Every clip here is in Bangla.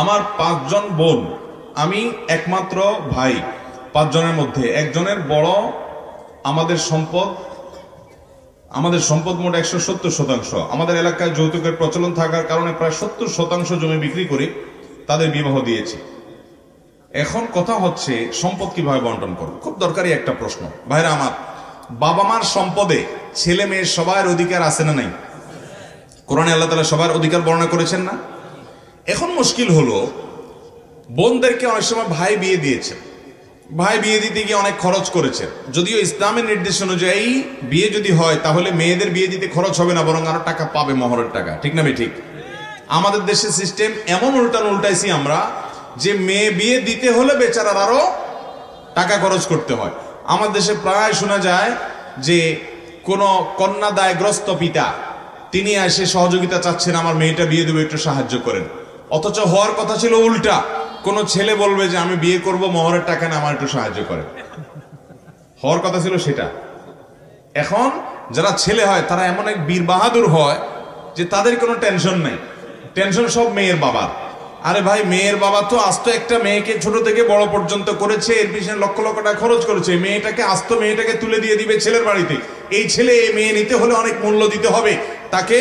আমার পাঁচজন বোন, আমি একমাত্র ভাই। পাঁচজনের মধ্যে একজনের বড়, আমাদের সম্পদ আমাদের সম্পদ মোট একশো সত্তর শতাংশ। আমাদের এলাকায় যৌতুকের প্রচলন থাকার কারণে প্রায় সত্তর শতাংশ জমি বিক্রি করে তাদের বিবাহ দিয়েছি। এখন কথা হচ্ছে সম্পদ কীভাবে বন্টন করব? খুব দরকারি একটা প্রশ্ন। ভাইরা আমার, বাবা মার সম্পদে ছেলে মেয়ের সবার অধিকার আছে না নাই? কোরআনে আল্লাহ তালা সবার অধিকার বর্ণনা করেছেন না? এখন মুশকিল হলো, বোনদেরকে অনেক সময় ভাই বিয়ে দিয়েছে। ভাই বিয়ে দিতে গিয়ে অনেক খরচ করেছে। যদিও ইসলামের নির্দেশ অনুযায়ী বিয়ে যদি হয়, তাহলে মেয়েদের বিয়ে দিতে খরচ হবে না, বরং আরও টাকা পাবে মহরের টাকা। ঠিক না ঠিক। আমাদের দেশের সিস্টেম এমন উল্টান উল্টাইছি আমরা, যে মেয়ে বিয়ে দিতে হলে বেচারার আরও টাকা খরচ করতে হয়। আমার দেশে প্রায় শোনা যায় যে কোনো কন্যা দায়গ্রস্ত পিতা, তিনি এসে সহযোগিতা চাচ্ছেন, আমার মেয়েটা বিয়ে দেবো, একটু সাহায্য করেন। অথচ হওয়ার কথা ছিল উল্টা। কোন ছেলে বলবে যে, আমি বিয়ে করব, মহরের টাকা না আমার একটু সাহায্য করে। হওয়ার কথা ছিল সেটা। এখন যারা ছেলে হয়, তারা এমন এক বীর বাহাদুর হয় যে তাদের কোনো টেনশন নেই। টেনশন সব মেয়ের বাবার। আরে ভাই, মেয়ের বাবা তো আস্ত একটা মেয়েকে ছোট থেকে বড় পর্যন্ত করেছে, এর পিছনে লক্ষ লক্ষ টাকা খরচ করেছে। মেয়েটাকে আস্ত মেয়েটাকে তুলে দিয়ে দিবে ছেলের বাড়িতে। এই ছেলে, এই মেয়ে নিতে হলে অনেক মূল্য দিতে হবে। তাকে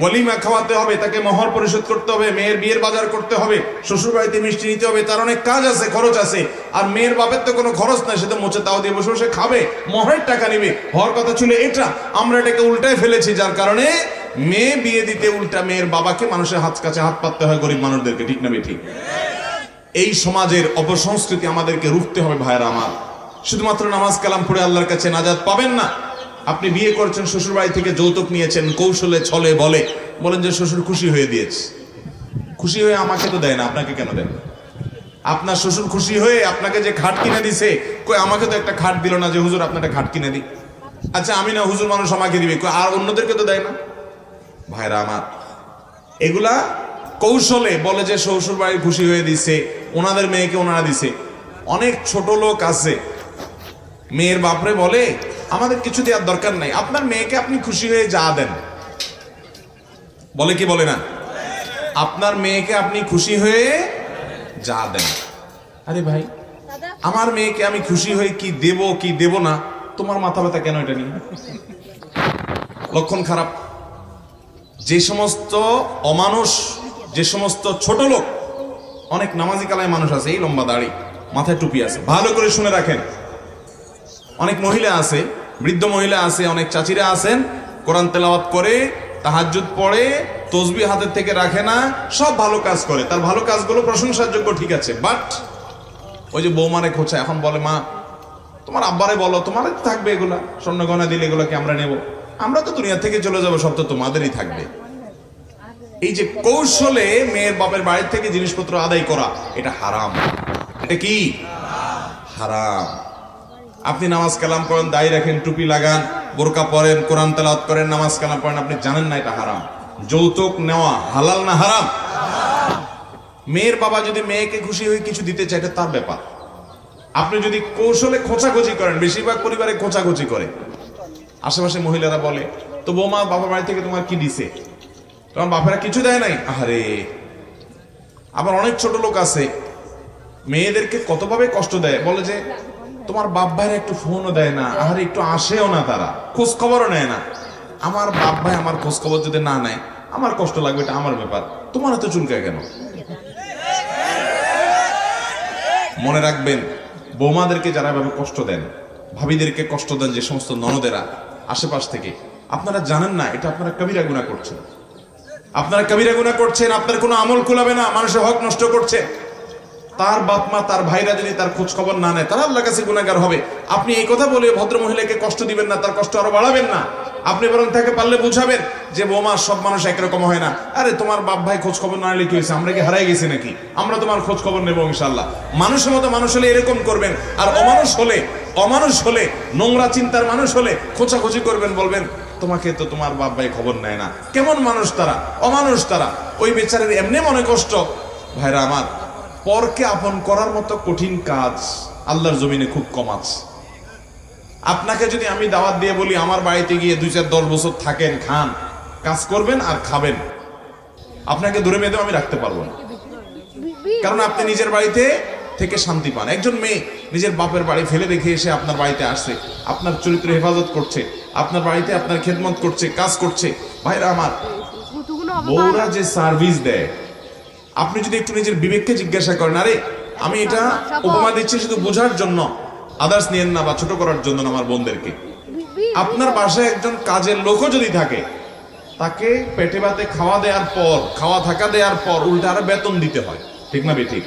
ওয়ালিমা খাওয়াতে হবে, তাকে মহর পরিশোধ করতে হবে, মেয়ের বিয়ের বাজার করতে হবে শ্বশুর বাড়িতে মিষ্টি নিতে হবে, তার অনেক কাজ আছে, খরচ আছে, আর মেয়ের বাপের তো কোনো খরচ নাই, সে তো মোচে তাও দিয়ে বসে বসে খাবে, মহরের টাকা নিবে, হওয়ার কথা ছিল এটা। আমরা এটাকে উল্টায় ফেলেছি, যার কারণে মেয়ে বিয়ে দিতে উল্টা মেয়ের বাবাকে মানুষের হাত কাছে হাত পাততে হয় গরিব মানুষদেরকে, ঠিক না ঠিক? এই সমাজের অপসংস্কৃতি আমাদেরকে রুখতে হবে ভাইরা আমার। শুধুমাত্র নামাজ কালাম পড়ে আল্লাহর কাছে নাজাদ পাবেন না আপনি বিয়ে করছেন শ্বশুর বাড়ি থেকে যৌতুক নিয়েছেন, কৌশলে, ছলে, বলে। বলেন যে শ্বশুর খুশি হয়ে দিয়েছে। খুশি হয়ে আমাকে তো দেয় না, আপনাকে কেন দেয়? আপনার শ্বশুর খুশি হয়ে আপনাকে যে খাট কিনে দিছে, কই আমাকে তো একটা খাট দিল না যে, হুজুর, আপনার একটা খাট কিনে দিই। আচ্ছা আমি না, হুজুর মানুষ আমাকে দিবে আর অন্যদেরকে তো দেয় না? ভাইরা আমার, এগুলা কৌশলে বলে যে শ্বশুর বাড়ি খুশি হয়ে দিছে, ওনাদের মেয়েকে ওনারা দিছে। অনেক ছোট লোক আছে, মেয়ের বাপরে বলে আমাদের কিছু দেওয়ার দরকার নাই। আপনার মেয়েকে আপনি খুশি হয়ে যা দেন। বলে কি, বলে না? আপনার মেয়েকে আপনি খুশি হয়ে যা দেন। আরে ভাই, আমার মেয়েকে আমি খুশি হয়ে কি দেব কি দেব না? তোমার মাথা ব্যথা কেন এটা নিয়ে? লক্ষণ খারাপ। যে সমস্ত অমানুষ, যে সমস্ত ছোট লোক, অনেক নামাজি কালায় মানুষ আছে, এই লম্বা দাড়ি, মাথায় টুপি আছে। ভালো করে শুনে রাখেন। অনেক মহিলা আছে বৃদ্ধ মহিলা আছে, অনেক চাচিরা আছেন, কোরআন তেলাওয়াত করে, তাহাজ্জুদ পড়ে তসবি হাতের থেকে রাখে না, সব ভালো কাজ করে। তার ভালো কাজগুলো প্রশংসার যোগ্য ঠিক আছে বাট ওই যে বৌমারে খোঁচা, এখন বলে, মা, তোমার আব্বারে বলো তোমার থাকবে এগুলা, স্বর্ণ গয়না দিলে এগুলোকে আমরা নেব? আমরা তো দুনিয়া থেকে চলে যাব, সব তো তোমাদেরই থাকবে। এই যে কৌশলে মেয়ের বাপের বাড়ির থেকে জিনিসপত্র আদায় করা, এটা হারাম। এটা কি? হারাম। আপনি নামাজ কালাম করেন দায়ী রাখেন, টুপি লাগান, বোরকা পরেন, কোরআন তেলাওয়াত করেন, নামাজ কালাম পড়েন, আপনি জানেন না এটা হারাম। যৌতুক নেওয়া হালাল না হারাম? মেয়ের বাবা যদি মেয়েকে খুশি হয়ে কিছু দিতে চায়, এটা তার ব্যাপার। আপনি যদি কৌশলে খোঁচাখুচি করেন, বেশিরভাগ পরিবারে খোঁচাখুচি করে। আশেপাশে মহিলারা বলে, তো বৌমা, বাবা বাড়ি থেকে তোমার কি দিছে? তোমার বাপেরা কিছু দেয় নাই? আরে আবার অনেক ছোট লোক আছে, মেয়েদেরকে কতভাবে কষ্ট দেয়? বলে যে তোমার বাপ ভাইরা একটু ফোনও দেয় না আর একটু আসেও না তারা খোঁজ খবরও নেয় না। আমার বাপ ভাই আমার খোঁজ খবর যদি না নেয়, আমার কষ্ট লাগবে এটা আমার ব্যাপার। তোমার এত চুলকায় কেন? মনে রাখবেন, বৌমাদেরকে যারা এভাবে কষ্ট দেন, ভাবিদেরকে কষ্ট দেন যে সমস্ত ননদেরা আশেপাশ থেকে, আপনারা জানেন না, এটা আপনারা কবিরা গুণা করছেন। আপনারা কবিরা গুণা করছেন, আপনার কোনো আমল কুলাবে না, মানুষের হক নষ্ট করছে। তার বাপ মা, তার ভাইরা যদি তার খোঁজ খবর না নেয় তারা আল্লাহ কাছে গুণাগার হবে। আপনি এই কথা বলে ভদ্র মহিলাকে কষ্ট দিবেন না, তার কষ্ট আরও বাড়াবেন না। আপনি বরং তাকে পারলে বুঝাবেন যে বৌমা, সব মানুষ একরকম হয় না। আরে, তোমার বাপ ভাই খোঁজ খবর না নিলে কি হয়েছে? আমরা কি হারাই গেছি নাকি? আমরা তোমার খোঁজ খবর নেব ইনশাল্লাহ মানুষের মতো মানুষ হলে এরকম করবেন। আর অমানুষ হলে অমানুষ হলে, নোংরা চিন্তার মানুষ হলে খোঁচাখুচি করবেন, বলবেন, তোমাকে তো তোমার বাপ ভাই খবর নেয় না। কেমন মানুষ তারা? অমানুষ তারা? ওই বেচারের এমনি মনে কষ্ট। ভাইরা আমার পরকে আপন করার মতো কঠিন কাজ আল্লাহর জমিনে খুব কম আছে। আপনাকে যদি আমি দাওয়াত দিয়ে বলি, আমার বাড়িতে গিয়ে দুই চার দশ বছর থাকেন, খান, কাজ করবেন আর খাবেন, আপনাকে দূরে মেয়েদেও আমি রাখতে পারব না। কারণ আপনি নিজের বাড়িতে থেকে শান্তি পান। একজন মেয়ে নিজের বাপের বাড়ি ফেলে রেখে এসে আপনার বাড়িতে আসছে, আপনার চরিত্র হেফাজত করছে, আপনার বাড়িতে আপনার খেদমত করছে, কাজ করছে। ভাইরা আমার, বউরা যে সার্ভিস দেয় আপনি যদি একটু নিজের বিবেককে জিজ্ঞাসা করেন আরে আমি এটা উপমা দিচ্ছি শুধু বোঝার জন্য আদার্স নিয়েন না বা ছোট করার জন্য আমার বোনদেরকে? আপনার বাসায় একজন কাজের লোকও যদি থাকে তাকে পেটে ভাতে খাওয়া দেওয়ার পর খাওয়া থাকা দেওয়ার পর উল্টা আরও বেতন দিতে হয়। ঠিক না বেঠিক?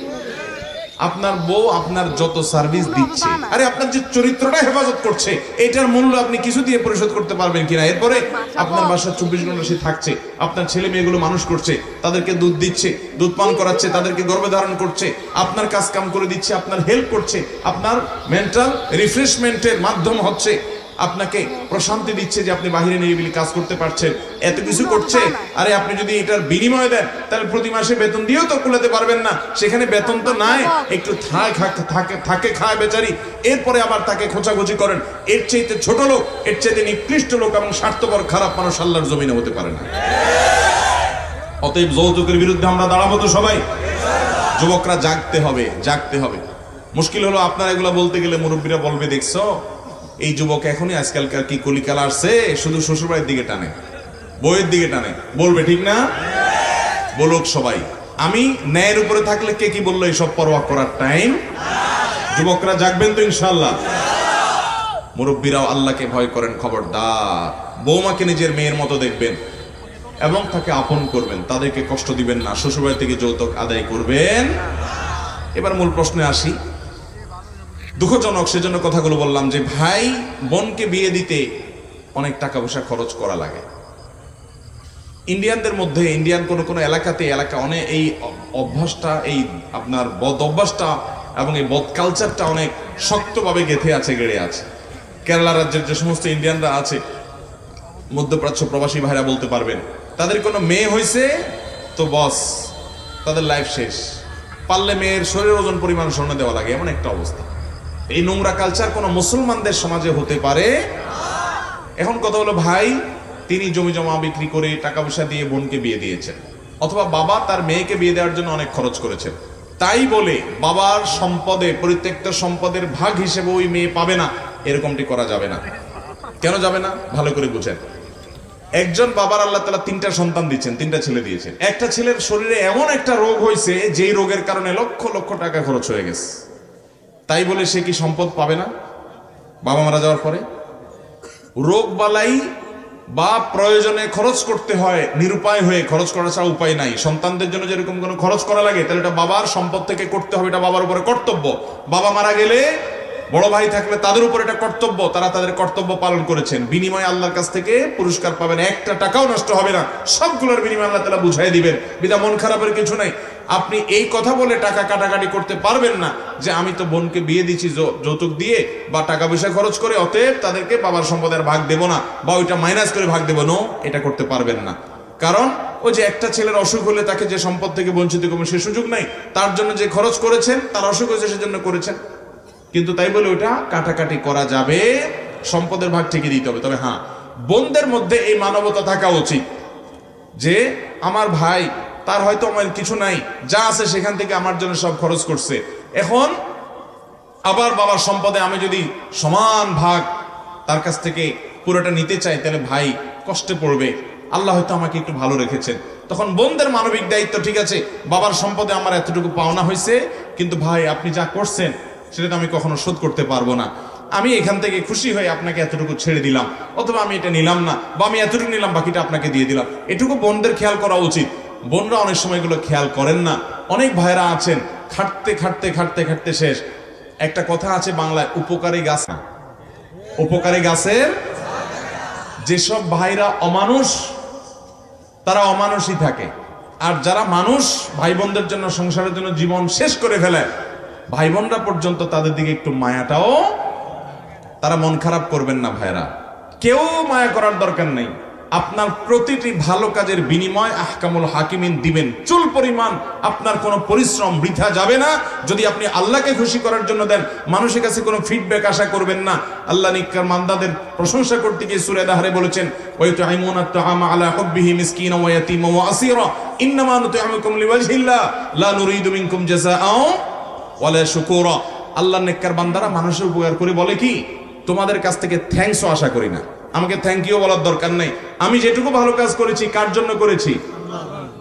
আপনার বউ আপনার যত সার্ভিস দিচ্ছে। আরে আপনার যে চরিত্রটা হেফাজত করছে এটার মূল্য আপনি কিছু দিয়ে পরিশোধ করতে পারবেন কিনা? এরপরে আপনার বাসা চব্বিশ ঘণ্টা সে থাকছে আপনার ছেলে মেয়েগুলো মানুষ করছে তাদেরকে দুধ দিচ্ছে দুধ পান করাচ্ছে তাদেরকে গর্ভে ধারণ করছে আপনার কাজ কাম করে দিচ্ছে আপনার হেল্প করছে আপনার মেন্টাল রিফ্রেশমেন্টের মাধ্যম হচ্ছে। আপনাকে প্রশান্তি দিচ্ছে যে আপনি বাহিরে নিরিবিলি কাজ করতে পারছেন। এত কিছু করছে? আরে আপনি যদি এটার বিনিময় দেন, তাহলে প্রতি মাসে বেতন দিয়েও তো কুলাতে পারবেন না। সেখানে বেতন তো নাই। একটু থাকে থাকে খায় বেচারি। এরপরে আবার তাকে খোঁচাখুচি করেন। এর চাইতে ছোট লোক, এর চাইতে নিকৃষ্ট লোক এবং স্বার্থপর খারাপ মানুষ আল্লাহর জমিনে হতে পারে না। অতএব যৌতুকের বিরুদ্ধে আমরা দাঁড়াবো তো সবাই। যুবকরা জাগতে হবে জাগতে হবে। মুশকিল হলো আপনারা এগুলো বলতে গেলে মুরব্বীরা বলবে, দেখছ? এই যুবক এখনই আজকালকার কি কলিকাল আসছে শুধু শ্বশুরবাড়ির দিকে টানে। বইয়ের দিকে টানে। বলবে ঠিক না? বলুক সবাই। আমি ন্যায়ের উপরে থাকলে কে কি বলল এইসব পরোয়া করার টাইম? যুবকরা জাগবেন তো ইনশাল্লাহ মুরব্বীরাও আল্লাহকে ভয় করেন, খবরদার। বৌমাকে নিজের মেয়ের মতো দেখবেন এবং তাকে আপন করবেন। তাদেরকে কষ্ট দিবেন না। শ্বশুরবাড়ি থেকে যৌতুক আদায় করবেন। এবার মূল প্রশ্নে আসি। দুঃখজনক, সেজন্য কথাগুলো বললাম যে, ভাই বোনকে বিয়ে দিতে অনেক টাকা পয়সা খরচ করা লাগে। ইন্ডিয়ানদের মধ্যে, ইন্ডিয়ান কোনো কোনো এলাকাতে, এলাকা অনেক এই অভ্যাসটা, এই আপনার বদ অভ্যাসটা এবং এই বদ কালচারটা অনেক শক্তভাবে গেথে আছে, গেড়ে আছে। কেরালা রাজ্যের যে সমস্ত ইন্ডিয়ানরা আছে, মধ্যপ্রাচ্য প্রবাসী ভাইরা বলতে পারবেন, তাদের কোনো মেয়ে হয়েছে তো বস, তাদের লাইফ শেষ। পারলে মেয়ের শরীর ওজন পরিমাণ স্বর্ণ দেওয়া লাগে, এমন একটা অবস্থা। এই নোংরা কালচার কোনো মুসলমানদের সমাজে হতে পারে। এখন কথা হলো, ভাই, তিনি জমি জমা বিক্রি করে টাকা পয়সা দিয়ে বোনকে বিয়ে দিয়েছেন। অথবা বাবা তার মেয়েকে বিয়ে দেওয়ার জন্য অনেক খরচ করেছেন। তাই বলে বাবার সম্পদে, পরিত্যক্ত সম্পদের ভাগ হিসেবে ওই মেয়ে পাবে না। এরকমটি করা যাবে না। কেন যাবে না? ভালো করে বুঝেন। একজন বাবার আল্লাহ তালা তিনটা সন্তান দিচ্ছেন, তিনটা ছেলে দিয়েছেন। একটা ছেলের শরীরে এমন একটা রোগ হয়েছে, যেই রোগের কারণে লক্ষ লক্ষ টাকা খরচ হয়ে গেছে। তাই বলে সে কি সম্পদ পাবে না? বাবা মারা যাওয়ার পরে? রোগ বালাই বা প্রয়োজনে খরচ করতে হয়, নিরুপায় হয়ে খরচ করা ছাড়া উপায় নাই। সন্তানদের জন্য যেরকম কোনো খরচ করা লাগে, তাহলে এটা বাবার সম্পদ থেকে করতে হবে, এটা বাবার উপরে কর্তব্য। বাবা মারা গেলে বড় ভাই থাকলে তাদের উপর এটা কর্তব্য, তারা তাদের কর্তব্য পালন করেছেন। বিনিময়ে আল্লাহর কাছ থেকে পুরস্কার পাবেন, একটা টাকাও নষ্ট হবে না। সবগুলোর বিনিময়ে আল্লাহ তালা বুঝাই দিবেন। বিধা মন খারাপের কিছু নাই। আপনি এই কথা বলে টাকা কাটাকাটি করতে পারবেন না যে আমি তো বোনকে বিয়ে দিচ্ছি যৌতুক দিয়ে বা টাকা পয়সা খরচ করে, অতএব তাদেরকে বাবার সম্পদের ভাগ দেব না বা ওইটা মাইনাস করে ভাগ দেবো। নো এটা করতে পারবেন না। কারণ ওই যে একটা ছেলের অসুখ হলে তাকে যে সম্পদ থেকে বঞ্চিত করবেন, সে সুযোগ নাই। তার জন্য যে খরচ করেছেন, তার অসুখ হয়েছে সেজন্য করেছেন। কিন্তু তাই বলে ওটা কাটাকাটি করা যাবে। সম্পদের ভাগ ঠিকই দিতে হবে, তবে হ্যাঁ বোনদের মধ্যে এই মানবতা থাকা উচিত। যে আমার ভাই, তার হয়তো আমার কিছু নাই, যা আছে সেখান থেকে আমার জন্য সব খরচ করছে। এখন আবার বাবার সম্পদে আমি যদি সমান ভাগ তার কাছ থেকে পুরোটা নিতে চাই, তাহলে ভাই কষ্টে পড়বে। আল্লাহ হয়তো আমাকে একটু ভালো রেখেছেন। তখন বোনদের মানবিক দায়িত্ব ঠিক আছে, বাবার সম্পদে আমার এতটুকু পাওনা হয়েছে, কিন্তু ভাই আপনি যা করছেন সেটা তো আমি কখনো শোধ করতে পারব না। আমি এখান থেকে খুশি হয়ে আপনাকে এতটুকু ছেড়ে দিলাম। অথবা আমি এটা নিলাম না, বা আমি এতটুকু নিলাম, বাকিটা আপনাকে দিয়ে দিলাম। এটুকু বোনদের খেয়াল করা উচিত। বোনরা অনেক সময় এগুলো খেয়াল করেন না। অনেক ভাইরা আছেন, খাটতে খাটতে খাটতে খাটতে শেষ। একটা কথা আছে বাংলায়, উপকারী গাছ না। উপকারী গাছের যেসব ভাইরা অমানুষ, তারা অমানুষই থাকে। আর যারা মানুষ ভাই বোনদের জন্য, সংসারের জন্য জীবন শেষ করে ফেলে ভাই বোনরা পর্যন্ত তাদের দিকে একটু মায়াটাও তারা মন খারাপ করবেন না ভাইরা কেউ মায়া করার দরকার নেই। আপনার প্রতিটি ভালো কাজের বিনিময় আহকামুল হাকিমিন দিবেন। চুল পরিমাণ, আপনার কোনো পরিশ্রম বৃথা যাবে না। যদি আপনি আল্লাহকে খুশি করার জন্য দেন, মানুষের কাছে কোনো ফিডব্যাক আশা করবেন না। আল্লাহ নিকার মান্দাদের প্রশংসা করতে গিয়ে সুরে দাহারে বলেছেন ওয়ায়ুতআইমুনা আত-তাআমা আলা হুব্বিহি মিসকিনা ওয়া ইয়াতীমা ওয়া আসীরা। ইন্নামা লা আল্লাহ নেককার বান্দারা মানুষের উপকার করে বলে কি? তোমাদের কাছ থেকে থ্যাঙ্কসও আশা করি না। আমাকে থ্যাংক ইউ বলার দরকার নেই। আমি যেটুকু ভালো কাজ করেছি, কার জন্য করেছি?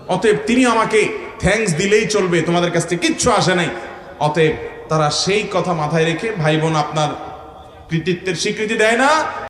অতএব তিনি আমাকে থ্যাঙ্কস দিলেই চলবে, তোমাদের কাছ থেকে কিচ্ছু আসে নাই। অতএব তারা সেই কথা মাথায় রেখে ভাই বোন আপনার কৃতিত্বের স্বীকৃতি দেয় না।